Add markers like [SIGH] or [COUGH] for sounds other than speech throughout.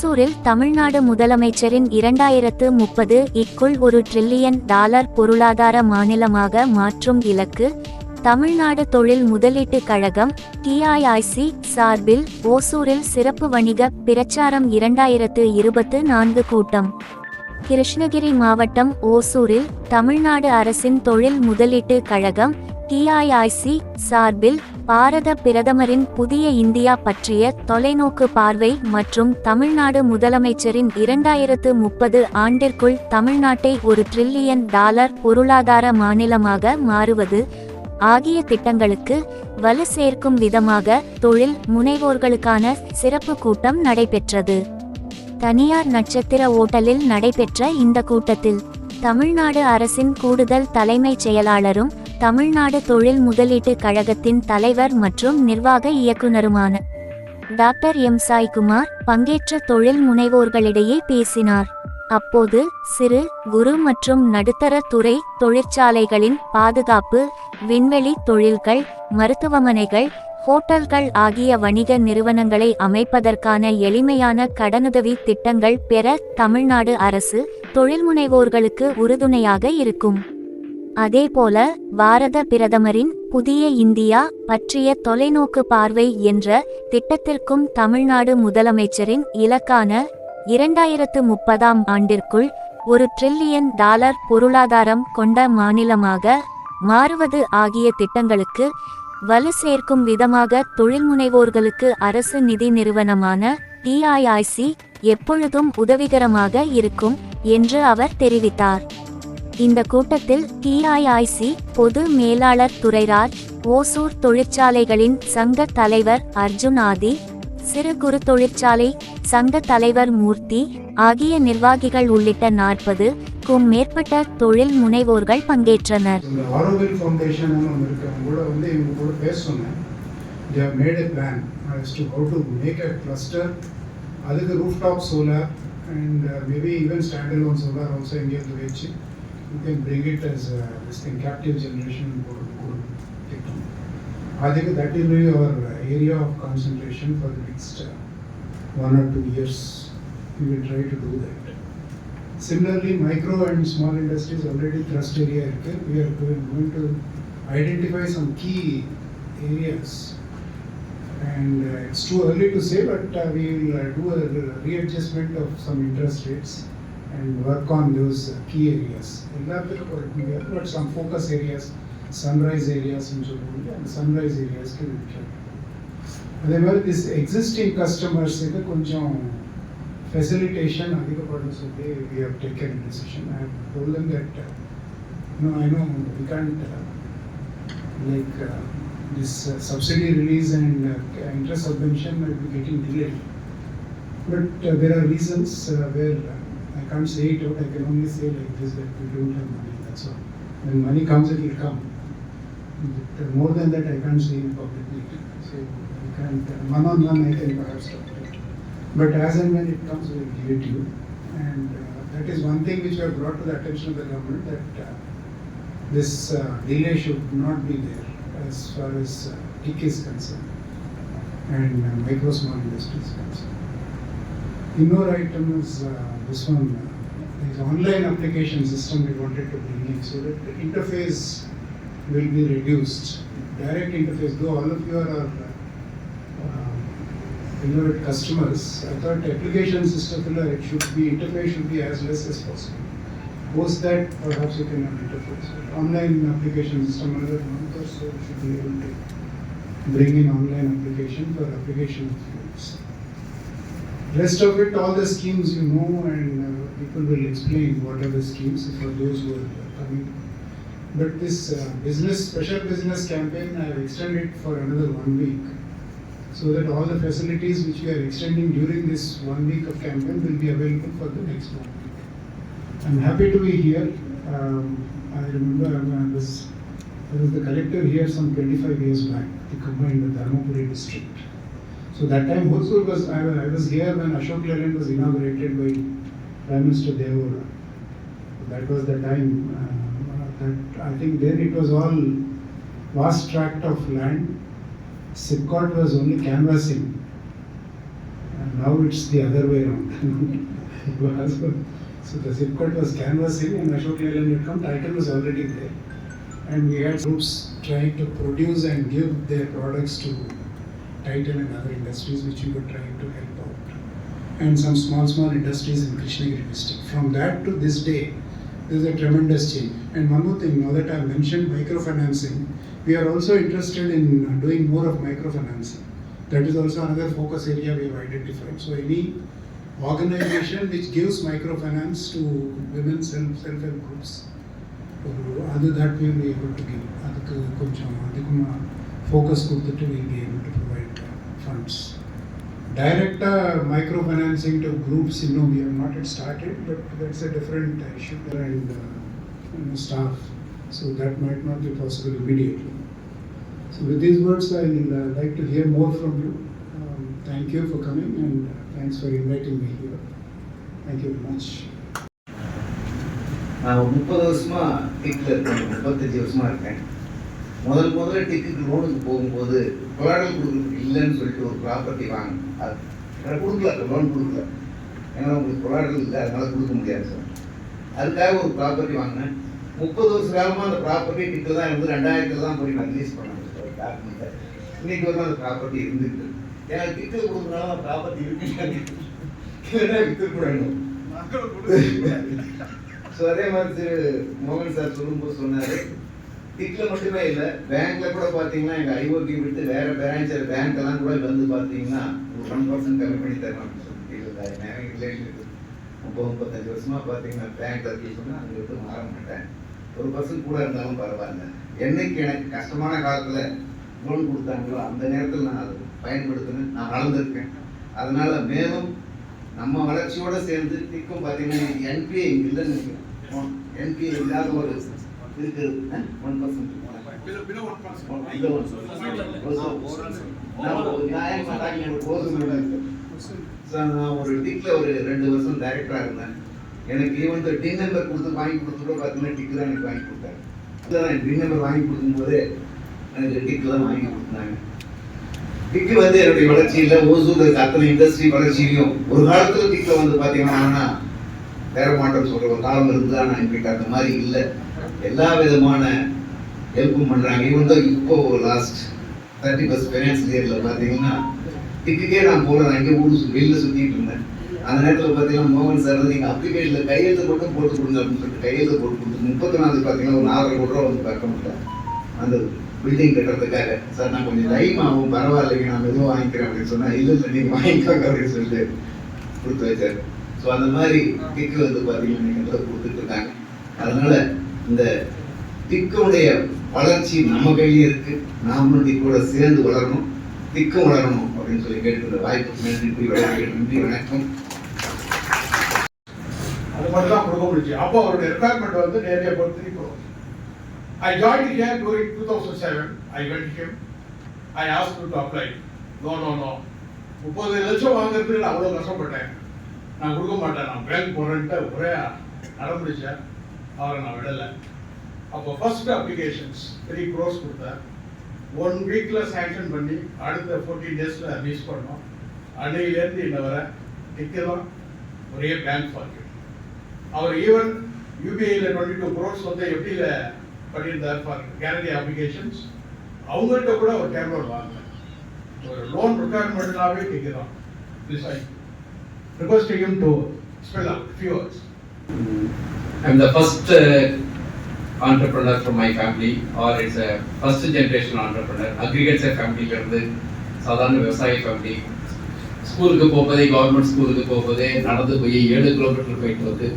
மைசூரில் தமிழ்நாடு முதலமைச்சரின் இரண்டாயிரத்து முப்பது இக்குள் ஒரு டிரில்லியன் டாலர் பொருளாதார மாநிலமாக மாற்றும் இலக்கு தமிழ்நாடு தொழில் முதலீட்டுக் கழகம் டிஐஐசி சார்பில் ஓசூரில் சிறப்பு வணிக பிரச்சாரம் இரண்டாயிரத்து இருபத்து நான்கு கூட்டம். கிருஷ்ணகிரி மாவட்டம் ஓசூரில் தமிழ்நாடு அரசின் தொழில் முதலீட்டுக் கழகம் டிஐஐசி சார்பில் பாரத பிரதமரின் புதிய இந்தியா பற்றிய தொலைநோக்கு பார்வை மற்றும் தமிழ்நாடு முதலமைச்சரின் இரண்டாயிரத்து முப்பது ஆண்டிற்குள் தமிழ்நாட்டை ஒரு டிரில்லியன் டாலர் பொருளாதார மாநிலமாக மாறுவது ஆகிய திட்டங்களுக்கு வலு சேர்க்கும் விதமாக தொழில் முனைவோர்களுக்கான சிறப்பு கூட்டம் நடைபெற்றது. தனியார் நட்சத்திர ஓட்டலில் நடைபெற்ற இந்த கூட்டத்தில் தமிழ்நாடு அரசின் கூடுதல் தலைமைச் செயலாளரும் தமிழ்நாடு தொழில் முதலீட்டுக் கழகத்தின் தலைவர் மற்றும் நிர்வாக இயக்குனருமான டாக்டர் எம். சாய்குமார் பங்கேற்ற தொழில் முனைவோர்களிடையே பேசினார். அப்போது சிறு குறு மற்றும் நடுத்தர துறை தொழிற்சாலைகளின் பாதுகாப்பு விண்வெளி தொழில்கள் மருத்துவமனைகள் ஹோட்டல்கள் ஆகிய வணிக நிறுவனங்களை அமைப்பதற்கான எளிமையான கடனுதவி திட்டங்கள் பெற தமிழ்நாடு அரசு தொழில்முனைவோர்களுக்கு உறுதுணையாக இருக்கும். அதேபோல பாரத பிரதமரின் புதிய இந்தியா பற்றிய தொலைநோக்கு பார்வை என்ற திட்டத்திற்கும் தமிழ்நாடு முதலமைச்சரின் இலக்கான இரண்டாயிரத்து முப்பதாம் ஆண்டிற்குள் ஒரு டிரில்லியன் டாலர் பொருளாதாரம் கொண்ட மாநிலமாக மாறுவது ஆகிய திட்டங்களுக்கு வலு சேர்க்கும் விதமாக தொழில்முனைவோர்களுக்கு அரசு நிதி நிறுவனமான டிஐஐசி எப்பொழுதும் உதவிகரமாக இருக்கும் என்று அவர் தெரிவித்தார். இந்த கூட்டத்தில் டிஐஐசி பொது மேலாளர் துரைராஜ் ஓசூர் தொழிற்சாலைகளின் சங்க தலைவர் அர்ஜுன் ஆதி சிறு குறு தொழிற்சாலை சங்க தலைவர் மூர்த்தி ஆகிய நிர்வாகிகள் உள்ளிட்ட நாற்பது க்கும் மேற்பட்ட தொழில் முனைவோர்கள் பங்கேற்றனர். அதுக்கு roof top solar and maybe even standard alone solar also எங்கேயாவது வச்சு you can bring it as a, this thing, captive generation would, take on. I think that will be our area of concentration for the next uh, one or two years. We will try to do that. Similarly, micro and small industries already thrust area. We are going, going to identify some key areas. And uh, it's too early to say, but uh, we will uh, do a readjustment of some interest rates. And work on those uh, key areas. எல்லாத்துக்கும் work முடியாது, but some focus areas, sunrise areas ன்னு சொல்லுவாங்க, அந்த sunrise areas க்கு we அதே மாதிரி this existing கஸ்டமர்ஸுக்கு கொஞ்சம் facilitation அதிகப்படும் சொல்லி we have taken decision I have told them that no I know we can't like this subsidy release and interest subvention will be getting delayed but there are reasons where I can't say it out, I can only say like this that we don't have money, that's all. When money comes, it will come. But more than that, I can't say in public. So I can't, one on one, I can perhaps talk to. But as and when it comes, we'll give it to you. And uh, that is one thing which we have brought to the attention of the government that uh, this uh, delay should not be there as far as uh, TIC is concerned and uh, micro small industry is concerned. Another item is uh, this one, this online application system we wanted to bring in so that the interface will be reduced. Direct interface, though all of you are uh, uh customers, I thought application system it should be, interface should be as less as possible. Post that, perhaps you can have interface. Online application system, another month or so, should be able to bring in online application for application of fields. Rest of it, all the schemes you know and uh, people will explain what are the schemes for those who are coming. But this uh, business, special business campaign, I have extended for another one week so that all the facilities which we are extending during this one week of campaign will be available for the next one week. I'm happy to be here. Um, I remember I was, I was the collector here some 25 years back to combine the Dharmapuri district. So that time Hosur was, I, was here when Ashok Leyland was inaugurated by Prime Minister Devora. That was the time, uh, that, I think then it was all vast tract of land Sipcot was only canvassing. And now it's the other way around. [LAUGHS] so the Zipcut was canvassing and Ashok Leyland had come, Titan was already there. And we had groups trying to produce and give their products to Titan and other industries which we were trying to help out, and some small, small industries in Krishnagiri district. From that to this day, there's a tremendous change. And one more thing, now that I mentioned microfinancing, we are also interested in doing more of microfinancing. That is also another focus area we have identified. So any organization which gives microfinance to women self-help groups, ಅದು that will be able to give ಅದಕ್ಕೆ focus ಅದಕ್ಕೆ focus ಕೊಡ್ತಿಟ್ಟು will be able to able to provide funds டைரக்டாக micro financing to groups இன்னும் we have not it started but that's a different issue and staff so that might not be possible immediately So with these words, I'll uh, like to hear more from you. Um, thank you for coming and uh, thanks for inviting me here. Thank you very much. நான் ஒரு முப்பது வருஷமா டிக்கில் இருக்கேன் முப்பத்தஞ்சு வருஷமா இருக்கேன் முதல் முதல்ல டிக்குக்கு லோனுக்கு போகும்போது கொலாடல் கொடுக்குறதுக்கு இல்லைன்னு சொல்லிட்டு ஒரு ப்ராப்பர்ட்டி வாங்க. அது எனக்கு கொடுக்கல லோன் கொடுக்கல. ஏன்னா உங்களுக்கு கொலாடல் இல்லை அதனால கொடுக்க முடியாது சார். அதுக்காக ஒரு ப்ராப்பர்ட்டி வாங்கினேன். முப்பது வருஷ காலமாக அந்த ப்ராப்பர்ட்டி டிக்கில் தான் இருந்து ரெண்டாயிரத்தில் தான் போய் நான் ரிலீஸ் பண்ணேன் சார் டாக்குமெண்ட்டை இன்னைக்கு வரைக்கும் அந்த ப்ராப்பர்ட்டி இருந்துருக்கு ஏன்னா டிக்கில் கொடுக்குறதுனால அந்த ப்ராப்பர்ட்டி இருக்கு இல்லைன்னா வித்துக்கூடணும் ஸோ அதே மாதிரி திரு மோகன் சார் சொல்லும்போது சொன்னாரு டிக்ல மட்டுமே இல்லை பேங்க்ல கூட பார்த்தீங்கன்னா எங்க ஐஓடி விட்டு வேற பிரான்ச் பேங்க் எல்லாம் கூட வந்து பார்த்தீங்கன்னா ஒரு ஒன் பர்சன்ட் கம்மி பண்ணி தரணும் முப்பது முப்பத்தஞ்சு வருஷமா பார்த்தீங்கன்னா பேங்க்ல இருக்கு சொன்னா அங்க விட்டு மாற மாட்டேன். ஒரு பர்சன்ட் கூட இருந்தாலும் பரவாயில்ல. என்னைக்கு எனக்கு கஷ்டமான காலத்துல லோன் கொடுத்தாங்களோ அந்த நேரத்தில் நான் அதை பயன்படுத்தினேன். நான் வளர்ந்துருக்கேன். அதனால மேலும் நம்ம வளர்ச்சியோட சேர்ந்து திக்கும் பார்த்தீங்கன்னா என்பிஐ இல்லைன்னு நினைக்கிறேன். என்பிஏ இல்லாத ஒரு இருக்கு ஒன் பர்சன்ட் நான் ஒரு டிக்ல ஒரு ரெண்டு வருஷம் டைரக்டரா இருந்தேன். எனக்கு ஈவன் டின் நம்பர் கொடுத்து வாங்கி கொடுத்துட்டு பார்த்தீங்கன்னா டிக் தான் எனக்கு வாங்கி கொடுத்தாங்க அதான் டின் நம்பர் வாங்கி கொடுக்கும்போது எனக்கு டிக் தான் வாங்கி கொடுத்தாங்க. டிக்கு வந்து என்னுடைய வளர்ச்சியில ஓசூர் அத்தனை இண்டஸ்ட்ரி வளர்ச்சியிலையும் ஒரு காலத்துல டிக்ல வந்து பாத்தீங்கன்னா வேற சொல்கிற ஒரு காலம் இருந்ததா நான் இன்னைக்கு அந்த மாதிரி இல்லை. எல்லா விதமான ஹெல்ப்பும் பண்ணுறாங்க இவன் தான் இப்போ லாஸ்ட் தேர்ட்டி ஃபஸ்ட் ஃபைனான்ஸ் இயரில் பார்த்தீங்கன்னா டிக்குக்கே நான் போல நான் இங்கே ஊர் வெளியில் சுற்றிட்டு இருந்தேன். அந்த நேரத்தில் பார்த்தீங்கன்னா மோகன் சார் வந்து எங்கள் அப்ளிகேஷனில் கையெழுத்து மட்டும் போட்டு கொடுங்க அப்படின்னு சொல்லிட்டு கையெழுத்து போட்டு கொடுத்து முப்பத்தி நாலு பார்த்தீங்கன்னா ஒரு நாலரை கோடி ரூபா வந்து பார்க்க முடியல. அந்த பில்டிங் கட்டுறதுக்காக. சார் நான் கொஞ்சம் டைம் ஆகும் பரவாயில்லைங்க நான் எதுவும் வாங்கிக்கிறேன் அப்படின்னு சொன்னால் இல்லை இல்லை நீங்கள் வாங்கிக்கோங்க அப்படின்னு சொல்லிட்டு கொடுத்து வச்சார். ஸோ அந்த மாதிரி திக்கு வந்து பார்த்தீங்கன்னா நீங்கள் கொடுத்துட்டு இருக்காங்க அதனால இந்த டிக்குடைய வளர்ச்சி நம்ம கையிலே இருக்கு. நாமளும் டிக்கோட சேர்ந்து வளரணும். திக்கும் வளரணும் அப்படின்னு சொல்லி கேட்டுக்கிற வாய்ப்பு. நன்றி கூறி நன்றி வணக்கம். அது மட்டும் தான் கொடுக்க முடிஞ்சு. அப்போ அவருடைய ரெக்குவயர்மெண்ட் வந்து நேரடியாக போய் three crore I join here during two thousand seven I went him I ask to apply no no no முப்பது லட்சம் வாங்குறதுக்கு நான் அவ்வளோ கஷ்டப்பட்டேன். நான் கொடுக்க மாட்டேன். நான் பேங்க் போகிறேன்ட்டு ஒரே நடமுடிச்சேன் அவரை நான் விடலை. அப்போ ஃபர்ஸ்ட் அப்ளிகேஷன்ஸ் த்ரீ க்ரோஸ் கொடுத்தேன். ஒன் வீக்கில் சேங்ஷன் பண்ணி அடுத்த ஃபோர்டீன் டேஸில் ரிலீஸ் பண்ணோம். அன்னையிலேருந்து இன்ன வர நிற்கலாம் ஒரே பேங்க் ஃபார்க்கு அவர் ஈவன் யூபிஐயில் டுவெண்ட்டி டூ க்ரோர்ஸ் வந்து எப்படியில் பண்ணியிருந்தார் ஃபார் கேரண்டி அப்ளிகேஷன்ஸ் அவங்கள்ட்ட கூட ஒரு கேமரா வாங்கல. ஒரு லோன் ரிக்குவயர்மெண்ட்னாவே கேட்குறான் please requested him to spell out a few words. Mm. I'm the first uh, entrepreneur from my family, or it's a first generation entrepreneur. Aggregates a family இருந்து சாதாரண விவசாய ஃபேமிலி ஸ்கூலுக்கு போகும்போதே கவர்மெண்ட் ஸ்கூலுக்கு போகும்போதே நடந்து போய் ஏழு கிலோமீட்டர் போயிட்டு வந்து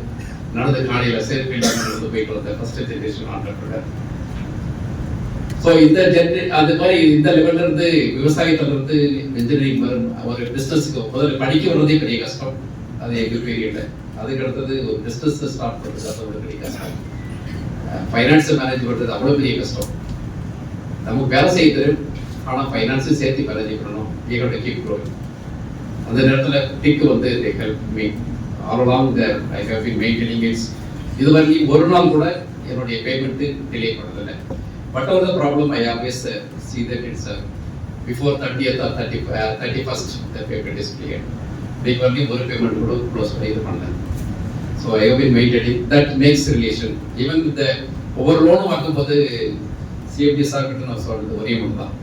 நடந்து காலையில் செருப்பு நடந்து போயிட்டு வந்த ஃபர்ஸ்ட் ஜென்ரேஷன் ஆண்டர்பிரினர் ஸோ இந்த ஜென்ரே அது மாதிரி இந்த லெவல்ல இருந்து விவசாயத்துல இருந்து இன்ஜினியரிங் வரும். ஒரு பிஸ்னஸ்க்கு முதல்ல படிக்க வர்றதே பெரிய கஷ்டம். அது எங்கள் பீரியட்ல அதுக்கு அடுத்தது ஒரு பிஸ்னஸ் ஸ்டார்ட் பண்ணுறது அதோட பெரிய கஷ்டம். ஃபைனான்ஸ் மேனேஜ் பண்ணுறது அவ்வளோ பெரிய கஷ்டம். நமக்கு வேலை செய்ய தெரியும். ஆனால் ஃபைனான்ஸும் சேர்த்து மேனேஜ் பண்ணணும் எங்களோட கீப் க்ரோவிங் அந்த நேரத்தில் டிக்கு வந்து they help me all along the I have been maintaining it's இது வரைக்கும் ஒரு நாள் கூட என்னுடைய பேமெண்ட்டு டிலே பண்ணதில்லை. But are the problem I always see that it's before thirtieth or thirty thirty first the payment is clear இன்னைக்கு வரலையும் ஒரு பேமெண்ட் கூட க்ளோஸ் பண்ணி இது பண்ணேன் so I have been maintaining that makes relation even இந்த ஒவ்வொரு லோனும் வாங்கும்போது சிஎம்டி சார் கிட்ட நான் சொல்றது ஒரே ஒன்று தான்.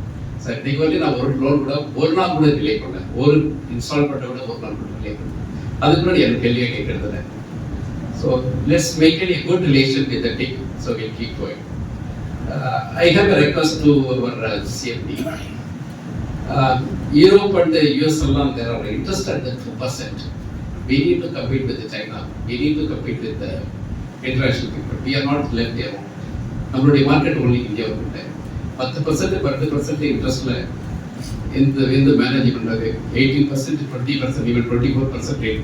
சார் இன்னைக்கு வந்து நான் ஒரு லோன் கூட ஒரு நாள் கூட டிலே பண்ணேன் ஒரு இன்ஸ்டால்மெண்ட்டை கூட ஒரு நாள் கூட டிலே பண்ணேன் அதுக்கு முன்னாடி எனக்கு கேள்வியை கேட்கறது so let's maintain a good relation with the team so will keep going. I have request request to our uh, CMD. Um, Europe and the US alone, they are interested in 2%. We need to compete with China. We need to compete with the international நம்மளுடைய market only இந்தியாவுக்குள்ள பத்து percent பத்து percent இன்ட்ரெஸ்ட்ல இந்த இந்த manage பண்ணுறது eighteen percent twenty percent even twenty four percentage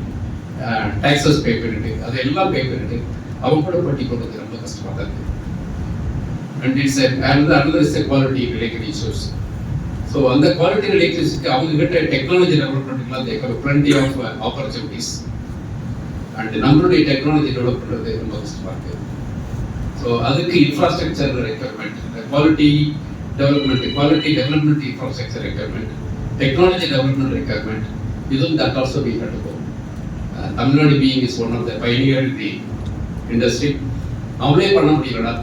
taxes pay பண்ணிட்டு அதை எல்லாம் பே பண்ணிட்டு அவங்க கூட பட்டி போடுறது ரொம்ப கஷ்டமாக தான் இருக்குது and it's a, another, another is a quality related issues. So on the quality related issues, அவங்க கிட்ட technology develop they they have plenty of opportunities and நம்மளுடைய டெக்னாலஜி டெவலப் பண்ணுறது ரொம்ப கஷ்டமாக இருக்குது ஸோ அதுக்கு infrastructure requirement quality development quality development infrastructure requirement technology development requirement இதுவும் that also be கட்டுப்போம் Tamil Nadu being is one of the pioneer the industry அவங்களே பண்ண முடியலடா.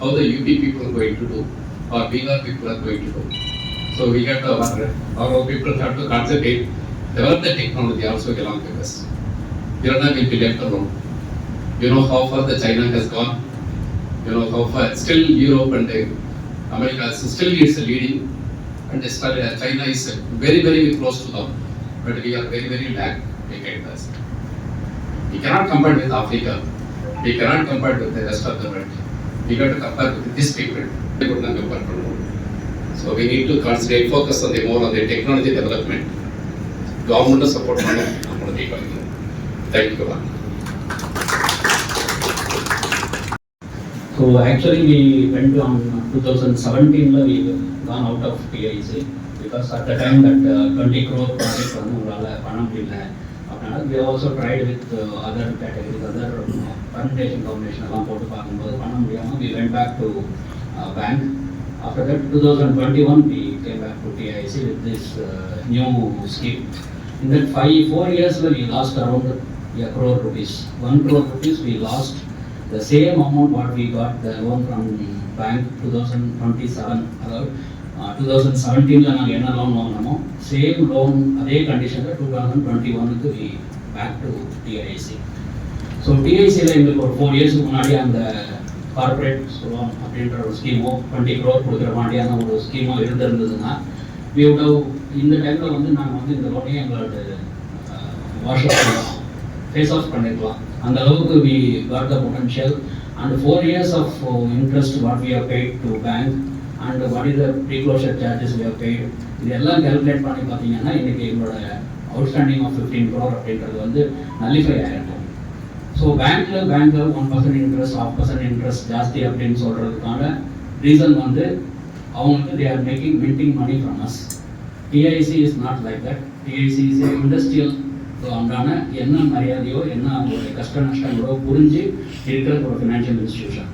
How the UP people are going to do or Bihar people are going to do. So we have to, our, people have to concentrate, develop the technology also along with us. Kirana will be left alone. You know how far the China has gone. You know how far still Europe and America is still is leading, and China is very very close to them, but we are very very lag behind us. We cannot compare with Africa. We cannot compare with the rest of the world. We got to compare with these people. We could not compare with them. So we need to concentrate, focus on the more on the technology development. Government support பண்ணணும் நம்மளுடைய கல்வி. Thank. So actually, we went on 2017, la, we gone out of PIC because at the time that uh, 20 crore project வந்து உங்களால பண்ண முடியல அப்படின்னா we also tried with uh, other categories, other uh, permutation combination எல்லாம் போட்டு பார்க்கும்போது பண்ண முடியாம we went back to uh, bank. After that, 2021, we came back to TIC with this uh, new scheme. In that five, four years, la, we lost around a crore rupees. One crore rupees we lost the same amount what we got the loan from bank 2027 அதாவது two thousand செவன்டீனில் நாங்கள் என்ன loan வாங்கினோமோ same loan அதே கண்டிஷனில் two thousand twenty ஒனுக்கு we back to DIC so டிஐசியில் எங்களுக்கு ஒரு ஃபோர் இயர்ஸ்க்கு முன்னாடி அந்த கார்ப்பரேட் லோன் அப்படின்ற ஒரு ஸ்கீமோ டுவெண்ட்டி க்ரோர் கொடுக்குற மாதிரியான ஒரு ஸ்கீமோ இருந்திருந்ததுன்னா வி would இந்த டைமில் வந்து நாங்கள் வந்து இந்த லோனையே எங்களோட வாஷ் அப் பண்ணலாம் ஃபேஸ் ஆஃப் பண்ணிருக்கலாம் அந்த அளவுக்கு we got the potential and four years of interest what we are paid to bank and what is the preclosure charges we paid இது எல்லாம் கால்குலேட் பண்ணி பார்த்தீங்கன்னா இன்றைக்கி எங்களோட அவுட்ஸ்டாண்டிங் ஆஃப் ஃபிஃப்டீன் க்ரோர் அப்படின்றது வந்து நல்லிஃபை ஆகிருக்கும் ஸோ பேங்க்கில் பேங்க்கில் one percent interest of percent interest ஜாஸ்தி அப்படின்னு சொல்கிறதுக்கான ரீசன் வந்து அவங்களுக்கு they are making minting money from us DIC is not like that DIC is industrial so அங்கான என்ன மரியாதையோ என்ன அவங்களுடைய கஷ்ட நஷ்டங்களோ புரிஞ்சு இருக்கிற ஒரு ஃபினான்ஷியல் இன்ஸ்டியூஷன்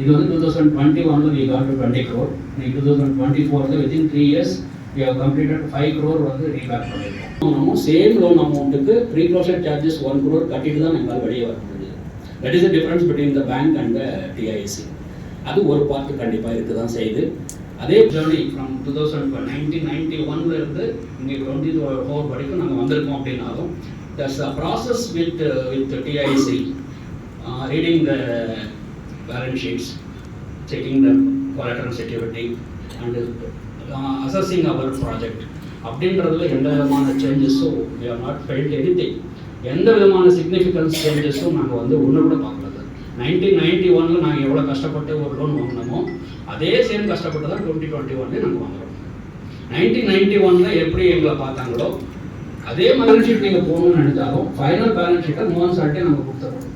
இது வந்து டூ தௌசண்ட் டுவெண்ட்டி ஒன்ல we got to twenty crore இன்னைக்கு டூ தௌசண்ட் டுவெண்ட்டி ஃபோரில் within three years we have completed five crore வந்து ரீபேக் பண்ணியிருக்கோம் நம்ம சேம் லோன் அமௌண்ட்டுக்கு preclosure charges one crore கட்டிட்டு தான் எங்களால் வெளியே வர முடியுது. That is the difference between the bank and DIC அது ஒரு பார்ட்டு கண்டிப்பாக இருக்க தான் செய்யுது. அதே journey from two thousand nineteen ninety ஒன்லேருந்து இங்கே டுவெண்ட்டி ஃபோர் வரைக்கும் நாங்கள் வந்திருக்கோம் அப்படின்னாலும் that's a process with with DIC reading the balance sheets checking the collateral security and uh, assessing our project. அப்படின்றதுல எந்த விதமான சேஞ்சஸும் are not not any thing எந்த விதமான சிக்னிஃபிகன்ஸ் சேஞ்சஸும் நாங்கள் வந்து ஒன்று கூட பார்க்கல. நைன்டீன் நைன்டி ஒனில் நாங்கள் எவ்வளோ கஷ்டப்பட்டு ஒரு லோன் வாங்கினோமோ அதே சேம் கஷ்டப்பட்டு தான் டுவெண்ட்டி டுவெண்ட்டி ஒன்லேயே நாங்கள் வாங்குறோம். நைன்டீன் நைன்டி ஒனில் எப்படி எங்களை பார்த்தாங்களோ அதே பேலன்ஸ் ஷீட் நீங்கள் போகணும்னு நினைச்சாலும் ஃபைனல் பேலன்ஸ் ஷீட்டை மூணு சார்ட்டே நம்ம கொடுத்துறோம்.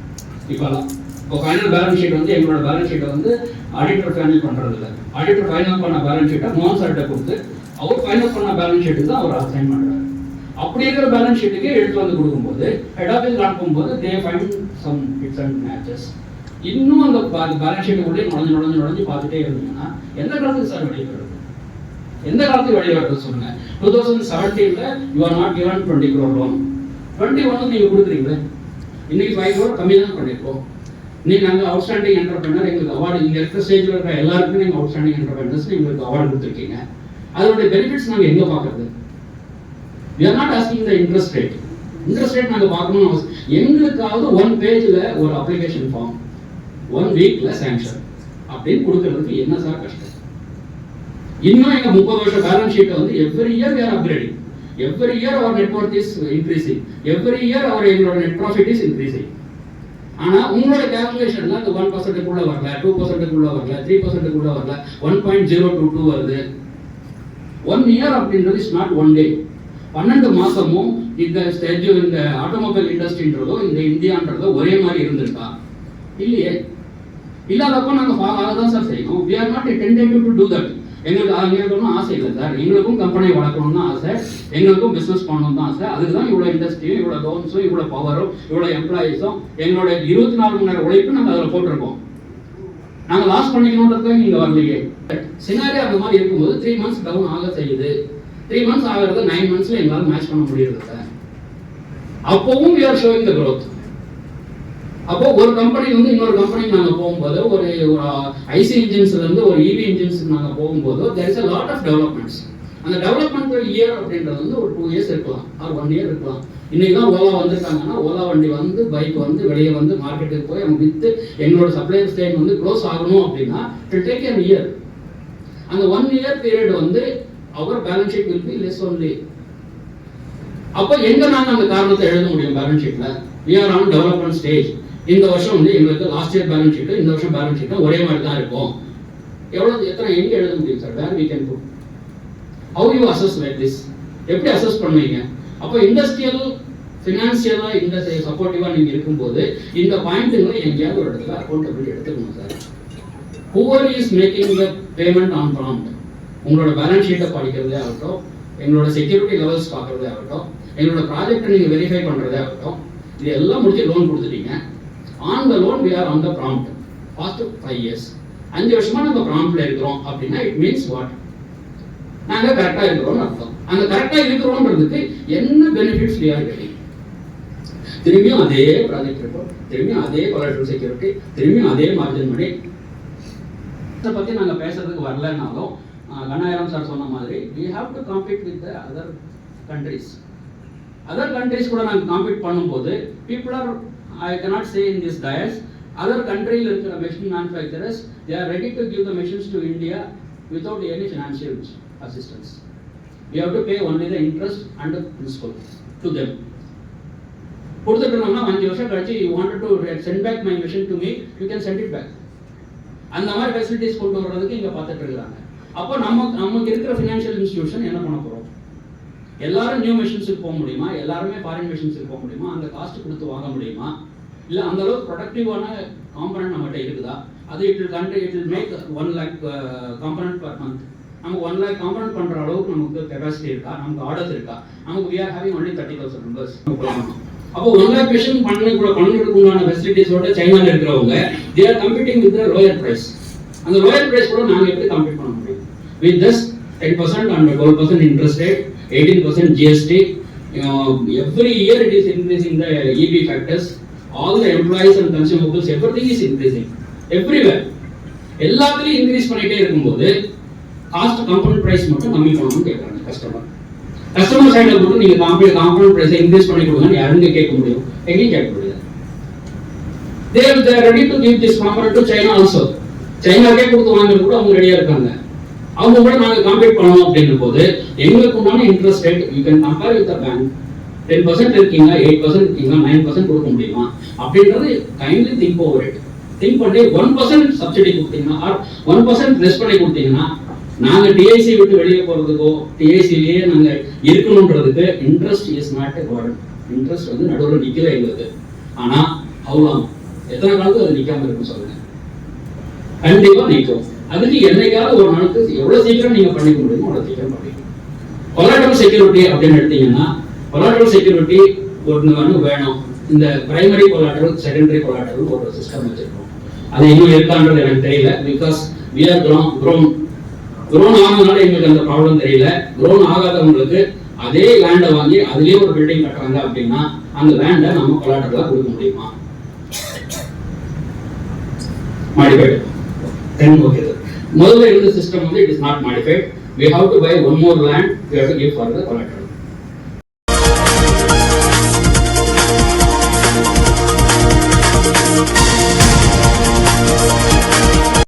இப்போலாம் இப்போ ஃபைனல் பேலன்ஸ் ஷீட் வந்து எங்களோட பேலன்ஸ் ஷீட்டை வந்து ஆடிட்டர் ஃபைனல் பண்ணுறது இல்லை ஆடிட்டர் ஃபைனல் பண்ண பேலன்ஸ் ஷீட்டை மோகன் சார்கிட்ட கொடுத்து அவர் ஃபைனல் பண்ண பேலன்ஸ் ஷீட்டு தான் அவர் அசைன் பண்ணுறாரு அப்படி இருக்கிற பேலன்ஸ் ஷீட்டுக்கு எடுத்து வந்து கொடுக்கும்போது ஹெட் ஆஃபீஸ் அனுப்பும்போது they find some its and matches இன்னும் அந்த பேலன்ஸ் ஷீட்டுக்குள்ளே நுழைஞ்சு நுழைஞ்சு நுழைஞ்சு பார்த்துட்டே இருந்தீங்கன்னா எந்த காலத்துக்கு சார் வெளியே வருது? எந்த காலத்துக்கு வெளியே வருது சொல்லுங்க. Two thousand செவன்டீனில் you are not given twenty crore loan twenty one நீங்கள் கொடுக்குறீங்களே. இன்னைக்கு ஃபைவ் க்ரோர் கம்மி தான் பண்ணியிருக்கோம் இன்னைக்கு நாங்கள் அவுட்ஸ்டாண்டிங் என்டர்பிரினர் எங்களுக்கு அவார்டு இங்கே இருக்கிற ஸ்டேஜில் இருக்கிற எல்லாருக்குமே நீங்கள் அவுட்ஸ்டாண்டிங் என்டர்பிரினர்ஸ் எங்களுக்கு அவார்டு கொடுத்துருக்கீங்க. அதனுடைய பெனிஃபிட்ஸ் நாங்கள் எங்கே பார்க்கறது we are not asking the interest rate interest rate நாங்கள் பார்க்கணும்னு எங்களுக்காவது ஒன் பேஜில் ஒரு அப்ளிகேஷன் ஃபார்ம் ஒன் வீக்கில் சேங்ஷன் அப்படின்னு கொடுக்கறதுக்கு என்ன சார் கஷ்டம்? இன்னும் எங்கள் முப்பது வருஷம் பேலன்ஸ் ஷீட்டை வந்து every year we're upgrading every year our net worth is increasing every year our எங்களோட நெட் ப்ராஃபிட் இஸ் இன்க்ரீசிங் ஆனால் உங்களோட கேல்குலேஷன்ல அந்த ஒன் பர்சன்ட்டுக்குள்ள வரல டூ பர்சன்ட்டுக்குள்ள வரல த்ரீ பர்சன்ட்டுக்குள்ள வரல one point zero two two வருது. ஒன் இயர் அப்படின்றது இஸ் நாட் ஒன் டே பன்னெண்டு மாசமும் இந்த ஸ்டேஜ் இந்த ஆட்டோமொபைல் இண்டஸ்ட்ரின்றதோ இந்த இந்தியான்றதோ ஒரே மாதிரி இருந்திருக்கா? இல்லையே. இல்லாதப்போ நாங்கள் அதை தான் சார் செய்யணும் we are not tentative to do that எங்களுக்கு எங்களுக்கு ஒன்றும் ஆசை இல்லை சார் எங்களுக்கும் கம்பெனி வளர்க்கணும்னு ஆசை. எங்களுக்கும் பிஸ்னஸ் பண்ணணும் தான் ஆசை. அதுக்கு தான் இவ்வளோ இண்டஸ்ட்ரியும் இவ்வளோ லோன்ஸும் இவ்வளோ பவரும் இவ்வளோ எம்ப்ளாயீஸும் எங்களோட இருபத்தி நாலு மணி நேரம் உழைப்பு நாங்கள் அதில் போட்டிருக்கோம். நாங்கள் லாஸ் பண்ணிக்கணுன்றது நீங்கள் வரலையே. சினாரி அந்த மாதிரி இருக்கும்போது த்ரீ மந்த்ஸ் டவுன் ஆக செய்யுது. த்ரீ மந்த்ஸ் ஆகிறது நைன் மந்த்ஸில் எங்களால் மேட்ச் பண்ண முடியறது சார் அப்பவும் we are showing the growth அப்போ ஒரு கம்பெனி வந்து இன்னொரு கம்பெனி நாங்க போகும்போது ஒரு ஒரு ஐசி இன்ஜின்ஸ்ல இருந்து ஒரு இவி இன்ஜின்ஸ் நாங்க போகும்போது there is a lot of developments அந்த டெவலப்மெண்ட் இயர் அப்படின்றது வந்து ஒரு டூ இயர்ஸ் இருக்கலாம் ஆர் ஒன் இயர் இருக்கலாம். இன்னைக்கு தான் ஓலா வந்திருக்காங்கன்னா ஓலா வண்டி வந்து பைக் வந்து வெளியே வந்து மார்க்கெட்டுக்கு போய் அவங்க வித்து எங்களோட சப்ளை ஸ்டேட் வந்து க்ளோஸ் ஆகணும் அப்படின்னா இட் டேக் அன் இயர் அந்த ஒன் இயர் பீரியட் வந்து our balance sheet will be less only அப்போ எங்க நாங்கள் அந்த காரணத்தை எழுத முடியும் balance ஷீட்ல we are on development stage இந்த வருஷம் வந்து எங்களுக்கு லாஸ்ட் இயர் பேலன்ஸ் ஷீட் இந்த வருஷம் பேலன்ஸ் ஷீட் ஒரே மாதிரி தான் இருக்கும். எவ்வளோ எத்தனை எங்க எழுத முடியும் sir where we can book how you assess like this எப்படி அசஸ் பண்ணுவீங்க? அப்போ இண்டஸ்ட்ரியல் ஃபினான்சியலாக இந்த சப்போர்ட்டிவாக நீங்கள் இருக்கும்போது இந்த பாயிண்ட்டுங்களை எங்கேயாவது ஒரு இடத்துல அக்கௌண்டபிலிட்டி எடுத்துக்கணும் sir whoever is making the payment on prompt உங்களோட பேலன்ஸ் ஷீட்டை படிக்கிறதே ஆகட்டும் எங்களோட செக்யூரிட்டி லெவல்ஸ் பார்க்குறதே ஆகட்டும் எங்களோட ப்ராஜெக்ட்டை நீங்கள் வெரிஃபை பண்ணுறதே ஆகட்டும் இது எல்லாம் முடிச்சு லோன் கொடுத்துட்டீங்க. On the loan we are on the prompt past five years அஞ்சு வருஷமா நம்ம ப்ராம்ப்ட்ல இருக்கிறோம் அப்படின்னா இட் மீன்ஸ் வாட் நாங்க கரெக்டா இருக்கிறோம்னு அர்த்தம். அந்த கரெக்டா இருக்கிறோம்ன்றதுக்கு என்ன பெனிஃபிட்ஸ் வி ஆர் கெட்டிங் திரும்பியும் அதே ப்ராஜெக்ட் ரிப்போர்ட் திரும்பியும் அதே கொலாட்ரல் செக்யூரிட்டி திரும்பியும் அதே மார்ஜின் மணி இதை பற்றி நாங்கள் பேசுறதுக்கு வரலனாலும் கணாயிரம் கண்ணாயிரம் சார் சொன்ன மாதிரி we have to compete with the other countries. Other countries கூட நாங்கள் காம்பீட் பண்ணும்போது people are I cannot say in this tyres other கண்ட்ரியில் இருக்கிற machine manufacturers they are ready to give the machines to India without any financial assistance we have to pay only the interest and principal to them கொடுத்துட்டோம்னா அஞ்சு வருஷம் கழிச்சு you wanted to send back my machine to me you can send it back அந்த மாதிரி facilities கொண்டு வர்றதுக்கு இங்க பார்த்துட்டு இருக்காங்க அப்போ நம்ம நமக்கு இருக்கிற ஃபினான்ஷியல் இன்ஸ்டிடியூஷன் என்ன பண்ண போகிறோம் எல்லாரும் நியூ மிஷின்ஸுக்கு போக முடியுமா? எல்லாருமே ஃபாரின் மிஷின்ஸுக்கு போக முடியுமா? அந்த காஸ்ட் கொடுத்து வாங்க முடியுமா? இல்லை அந்த அளவுக்கு ப்ரொடக்டிவான காம்பனன்ட் நம்மகிட்ட இருக்குதா? அது it'll country it'll make one lakh component per month நமக்கு ஒன் லேக் காம்பனன்ட் பண்ணுற அளவுக்கு நமக்கு கெப்பாசிட்டி இருக்கா? நமக்கு ஆர்டர்ஸ் இருக்கா? நமக்கு we are having only thirty thousand members அப்போ ஒன் லேக் மிஷின் பண்ண கூட பண்ணுறதுக்குண்டான ஃபெசிலிட்டிஸோட சைனாவில் இருக்கிறவங்க they are computing with lower price அந்த லோயர் ப்ரைஸ் கூட நாங்கள் எப்படி கம்ப்ளீட் பண்ண முடியும்? With just ten percent and twelve percent interest rate eighteen percent GST every year it is in the EB factors all the employees and consumables everything is increasing everywhere எல்லாத்துலயும் increase பண்ணிட்டே இருக்கும்போது cost company price மட்டும் கம்மி பண்ணணும்னு கேட்குறாங்க customer customer சைடில் மட்டும் நீங்க காம்பனி காம்பனன்ட் பிரைஸை இன்க்ரீஸ் பண்ணி கொடுங்கன்னு யாருங்க கேட்க முடியும். எங்கேயும் கேட்க முடியாது. They are they are ready to give this China to China சைனாக்கே கொடுத்து வாங்குறது கூட அவங்க ரெடியா இருக்காங்க. அவங்க கூட நாங்க காம்பேட் பண்ணோம் அப்படின்னும் போது எங்களுக்கு உண்டான interest rate you can compare with bank ten percent இருக்கீங்களா எயிட் பர்சன்ட் இருக்கீங்களா நைன் பர்சன்ட் கொடுக்க முடியுமா? அப்படின்றது kindly think over it think பண்ணி ஒன் பர்சன்ட் சப்சிடி கொடுத்தீங்கன்னா ஆர் ஒன் பர்சன்ட் லெஸ் பண்ணி கொடுத்தீங்கன்னா நாங்கள் டிஐசி விட்டு வெளியே போகிறதுக்கோ டிஐசிலேயே நாங்கள் இருக்கணுன்றதுக்கு interest is not a interest வந்து நடுவில் நிற்கல எங்களுக்கு ஆனா அவ்வளோ எத்தனை காலத்துக்கு அது நிற்காம இருக்கும் சொல்லுங்க. கண்டிப்பாக நிற்கும் அதுக்கு என்னைக்காவது ஒரு நாளுக்கு எவ்வளோ சீக்கிரம் நீங்கள் பண்ணிக்க முடியுமோ அவ்வளோ சீக்கிரம் பண்ணிக்கணும் கொலாட்ரல் செக்யூரிட்டி அப்படின்னு எடுத்தீங்கன்னா கொலாட்ரல் செக்யூரிட்டி ஒன்று வேணும். இந்த பிரைமரி கொலாட்ரல் செகண்டரி கொலாட்ரல் ஒரு சிஸ்டம் வச்சிருக்கோம். அது இன்னும் இருக்கான்றது எனக்கு தெரியல. Because we are grown grown grown ஆனதுனால எங்களுக்கு அந்த ப்ராப்ளம் தெரியல. க்ரோன் ஆகாதவங்களுக்கு அதே லேண்டை வாங்கி அதுலயே ஒரு பில்டிங் கட்டுறாங்க அப்படின்னா அந்த லேண்டை நம்ம கொலாட்ரலாக கொடுக்க முடியுமா? மாடிஃபைடு தென் ஓகே முதல்ல இருந்த சிஸ்டம் வந்து it is not modified we have to buy one more land we have to give